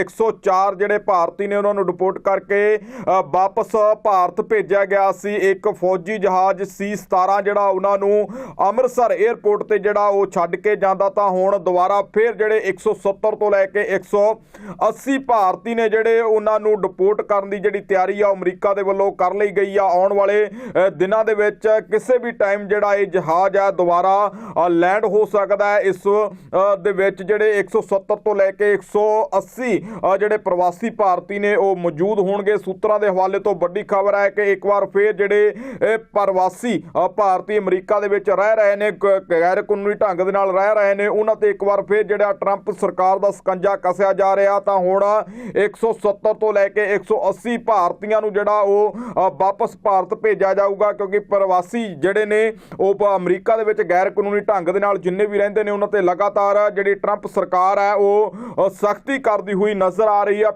104 ਜਿਹੜੇ ਭਾਰਤੀ ਨੇ ਉਹਨਾਂ ਨੂੰ ਡਿਪੋਰਟ ਕਰਕੇ ਵਾਪਸ ਭਾਰਤ ਭੇਜਿਆ ਗਿਆ ਸੀ। ਇੱਕ ਫੌਜੀ ਜਹਾਜ਼ C17 ਜਿਹੜਾ ਉਹਨਾਂ ਨੂੰ ਅੰਮ੍ਰਿਤਸਰ 에ਅਰਪੋਰਟ ਤੇ ਜਿਹੜਾ ਉਹ ਛੱਡ ਕੇ ਜਾਂਦਾ ਤਾਂ ਹੁਣ ਦੁਬਾਰਾ ਫਿਰ ਜਿਹੜੇ 170 ਤੋਂ ਲੈ ਕੇ 180 ਭਾਰਤੀ ਨੇ ਜਿਹੜੇ ਉਹਨਾਂ ਨੂੰ ਡਿਪੋਰਟ ਕਰਨ ਦੀ ਜਿਹੜੀ ਤਿਆਰੀ ਆ ਉਹ ਅਮਰੀਕਾ ਦੇ ਵੱਲੋਂ ਕਰ ਲਈ ਗਈ ਆ। ਆਉਣ ਵਾਲੇ ਦਿਨਾਂ ਦੇ ਵਿੱਚ ਕਿਸੇ ਵੀ ਟਾਈਮ ਜਿਹੜਾ ਇਹ ਜਹਾਜ਼ ਆ ਦੁਬਾਰਾ ਲੈਂਡ ਹੋ ਸਕਦਾ ਹੈ। ਇਸ ਦੇ ਵਿੱਚ ਜਿਹੜੇ 170 ਤੋਂ ਲੈ ਕੇ 180 ਅ, ਜਿਹੜੇ ਪ੍ਰਵਾਸੀ ਭਾਰਤੀ ਨੇ ਉਹ ਮੌਜੂਦ ਹੋਣਗੇ। ਸੂਤਰਾਂ ਦੇ ਹਵਾਲੇ ਤੋਂ ਵੱਡੀ ਖਬਰ ਹੈ ਕਿ ਇੱਕ ਵਾਰ ਫੇਰ ਜਿਹੜੇ ਪ੍ਰਵਾਸੀ ਭਾਰਤੀ ਅਮਰੀਕਾ ਦੇ ਵਿੱਚ ਰਹਿ ਰਹੇ ਨੇ ਗੈਰ ਕਾਨੂੰਨੀ ਢੰਗ ਦੇ ਨਾਲ ਰਹਿ ਰਹੇ ਨੇ, ਉਹਨਾਂ ਤੇ ਇੱਕ ਵਾਰ ਫੇਰ ਜਿਹੜਾ ਟਰੰਪ ਸਰਕਾਰ ਦਾ ਸਕੰਜਾ ਕੱਸਿਆ ਜਾ ਰਿਹਾ, ਤਾਂ ਹੁਣ 170 ਤੋਂ ਲੈ ਕੇ 180 ਭਾਰਤੀਆਂ ਨੂੰ ਜਿਹੜਾ ਉਹ ਵਾਪਸ ਭਾਰਤ ਭੇਜਿਆ ਜਾਊਗਾ, ਕਿਉਂਕਿ ਪ੍ਰਵਾਸੀ ਜਿਹੜੇ ਨੇ, ਉਹ ਅਮਰੀਕਾ ਦੇ ਵਿੱਚ ਗੈਰ ਕਾਨੂੰਨੀ ਢੰਗ ਦੇ ਨਾਲ ਜਿੰਨੇ ਵੀ ਰਹਿੰਦੇ ਨੇ, ਉਹਨਾਂ ਤੇ ਲਗਾਤਾਰ ਜਿਹੜੀ ਟਰੰਪ ਸਰਕਾਰ ਹੈ, ਉਹ ਸਖਤੀ ਕਰਦੀ ਹੋਈ ਨਜ਼ਰ ਆ ਰਹੀ ਹੈ।